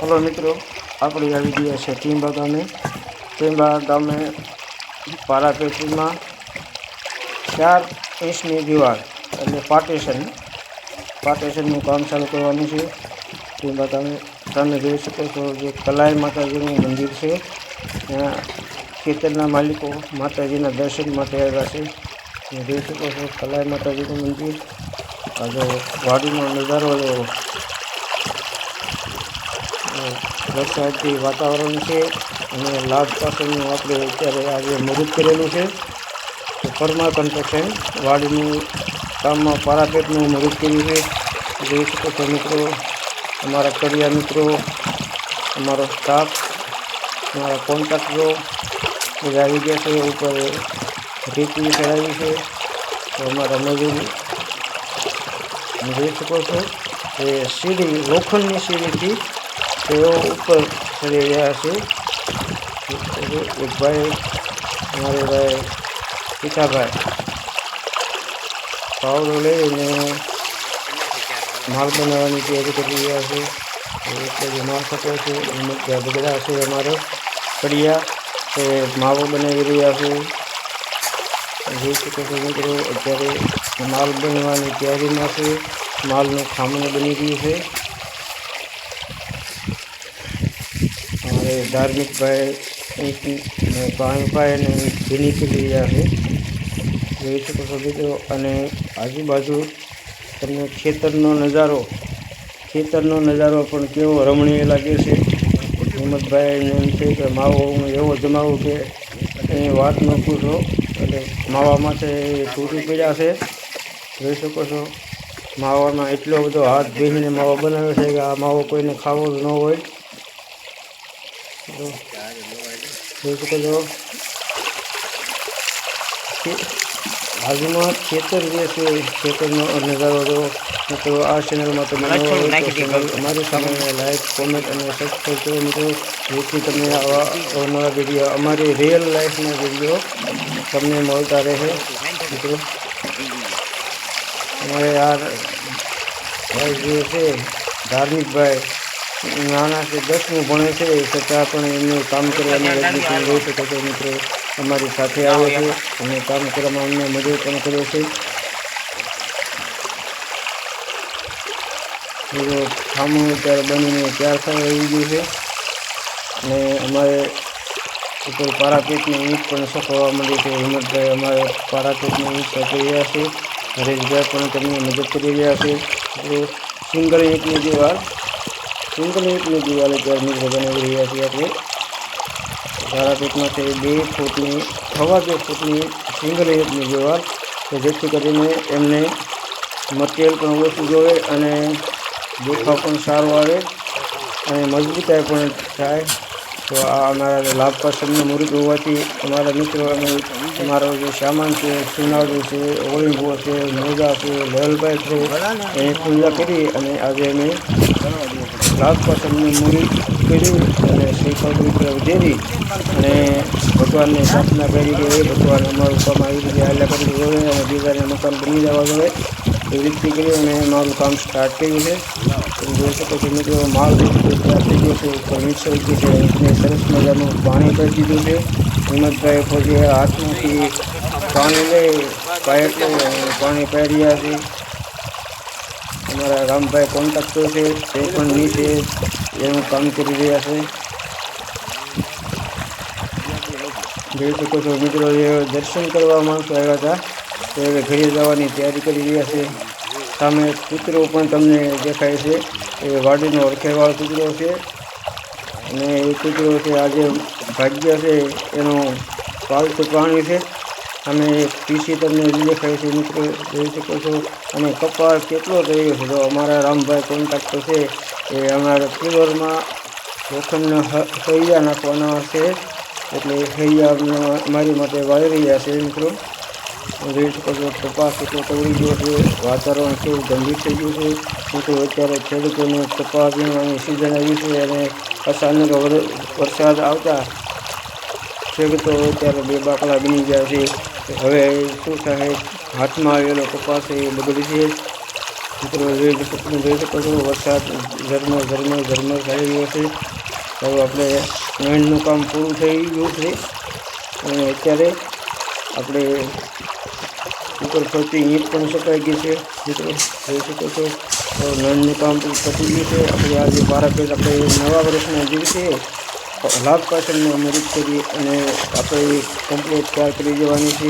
Hello મિત્રો, આપણે આવી ગયા છે ટીંબા ગામે ટીંબા ગામે પારાપેટીમાં ચાર ઇંચની દિવાલ, એટલે પાર્ટેશન. પાર્ટેશનનું કામ ચાલુ કરવાનું છે. ટીંબા ગામે તમે જોઈ શકો છો જે કલાઈ માતાજીનું મંદિર છે. ત્યાં ખેતરના માલિકો માતાજીના દર્શન માટે આવ્યા છે. તમે જોઈ શકો છો કલાઈ માતાજીનું મંદિર. આજે વાડીનો નજારો જો વરસાદી વાતાવરણ છે અને લાભ પાસેનું આપણે અત્યારે આજે મદદ કરેલું છે, તો પરમા કન્સ્ટ્રક્શન વાડીનું કામમાં પારાપેટનું મદદ કર્યું છે. જોઈ શકો છો મિત્રો, અમારા કરિયા મિત્રો, અમારો સ્ટાફ અમારા કોન્ટ્રાક્ટરો બધા આવી ગયા છે, ઉપર રેતી ચડાવી છે. તો અમારા મજૂર જોઈ શકો છો એ સીડી લોખંડની સીડીથી તેઓ ઉપર ચડી રહ્યા છે એક ભાઈ અમારે ભાઈ પિતાભાઈ પાવડો લઈને માલ બનાવવાની તૈયારી કરી રહ્યા છે એટલે જે માલ થતો છે એમાં ત્યાં બગડા છે અમારે કડિયા તે માવો બનાવી રહ્યા છે જોઈ શકો છો મિત્રો અત્યારે માલ બનવાની તૈયારીમાં છે માલનું ખામણ બની રહ્યું છે અમારે અહીંથી ભાઈ પાણીભાઈ અને ભીની લઈ છે જોઈ શકો છો મિત્રો અને આજુબાજુ તમને ખેતરનો નજારો ખેતરનો નજારો પણ કેવો રમણીય લાગે છે હિંમતભાઈને એમ છે કે માવો હું એવો જમાવું કે અહીં વાત ન પૂછો એટલે માવા માટે તૂટી પડ્યા છે જોઈ શકો છો માવામાં એટલો બધો હાથ ભીહીને માવો બનાવે છે કે આ માવો કોઈને ખાવો જ ન હોય જો જોઈ શકો છો. બાજુમાં ખેતર જે છે ખેતરનો નજારો જો મિત્રો આ ચેનલમાં તમે તો અમારી સામે લાઈક કોમેન્ટ અને સબસ્ક્રાઈબ કરો મિત્રો. જેથી તમને આવા અવનવા વીડિયો અમારી રિયલ લાઈફના વીડિયો તમને મળતા રહે. મિત્રો. અમારે આ ભાઈ જે છે ધાર્મિક ભાઈ નાના છે દસમું ભણે છે છતાં પણ એમનું કામ કરવામાં એડમિશન લઈ શકે છે મિત્રો અમારી સાથે આવે છે અને કામ કરવામાં અમને મદદ પણ કરે છે. ખામું અત્યારે બનીને તૈયાર થવા આવી ગયું છે અને અમારે ઉપર પારાપેટની ઈંટ પણ સફાવવા માંડી છે. હિંમતભાઈ અમારે પારાપેટની ઈંટ સફાઈ રહ્યા છે. હરેશભાઈ પણ તમને મદદ કરી રહ્યા છે. સિંગલ ઈંટની જે સિંગલ ઈંટની દિવાલ મિત્રો બનાવી રહ્યા છીએ આપણે તારાપીઠમાંથી બે ફૂટની સવા બે ફૂટની સિંગલ એજની દિવાલ કે જેથી કરીને એમને મટીરિયલ પણ ઓછું જોવે અને દેખાવ પણ સારો આવે અને મજબૂતાઈ પણ થાય. તો આ અમારા લાભ પાસમનું મુહૂર્ત હોવાથી અમારા મિત્રો અને અમારો જે સામાન છે સુનાડુ છે, ઓળીંગો છે, મોજા છે, લહેલભાઈ છે એની પૂજા કરી અને આજે અમે લાભ પાસમનું મુહૂર્ત કર્યું અને શ્રીફળ મિત્ર ઉધેરી અને ભગવાનને પ્રાર્થના કરી કે ભગવાન, અમારું કામ આવી રીતે હાલ્યા કરી જોઈએ અને બીજાને મકાન બની જવા જોઈએ એવી રીતે કરી અને અમારું કામ સ્ટાર્ટ કર્યું છે તમે જોઈ શકો છો મિત્રો માલ તૈયાર થઈ ગયો છે ઉપર મિક્સ થઈ ગયું છે અને સરસ મજાનું પાણી કરી દીધું છે હિંમતભાઈ પછી હાથમાંથી પાણી લઈ પાઇપ લઈ અને પાણી પાઈ રહ્યા છે અમારા રામભાઈ કોન્ટ્રાક્ટર છે તે પણ નીચે એનું કામ કરી રહ્યા છે જોઈ શકો છો મિત્રો એ દર્શન કરવા માણસો આવ્યા હતા તો હવે ઘરે જવાની તૈયારી કરી રહ્યા છે. સામે કૂતરો પણ તમને દેખાય છે. એ વાડીનો ઓળખેવાળો કૂતરો છે. અને એ કૂતરો છે, આજે ભાગ્ય છે, એનું પાલતુ પ્રાણી છે. અને પીસી તમને દેખાય છે, મિત્રો, જોઈ શકો છો. અને કપાળ કેટલો થયો છે. તો અમારા રામભાઈ કોન્ટ્રાક્ટર છે. એ અમારા પિલરમાં લોખંડના હૈયા નાખવાના છે. એટલે હૈયા મારી માટે વાળી રહ્યા છે, મિત્રો. જોઈ પર તપાસ કેટલો તવડી ગયો છે. વાતાવરણ કેવું ગંભીર થઈ ગયું છે. તેથી અત્યારે ખેડૂતોને કપાસ વીણવાની સિઝન આવી છે અને અચાનક વરસાદ આવતા ખેડૂતો અત્યારે બે બાકડા બની ગયા છે. હવે શું થાય? હાથમાં આવેલો કપાસ એ બગડી છે. મિત્રો, રેડ શકો છો વરસાદ ઝરમર ઝરમર ઝરમર થઈ રહ્યો છે. હવે આપણે નવીનનું કામ પૂરું થઈ ગયું છે. અને અત્યારે આપણે ઉપર ફરતી ઈંટ પણ સકાઈ ગઈ છે. મિત્રો, જોઈ શકો છો. નળનું કામ પતી ગયું છે. આપણે આજે પારાપેટ આપણે નવા વર્ષના દિવસે લાભ પાછળનું અમે રીત કરી અને આપણે કમ્પ્લીટ તૈયાર કરી દેવાની છે.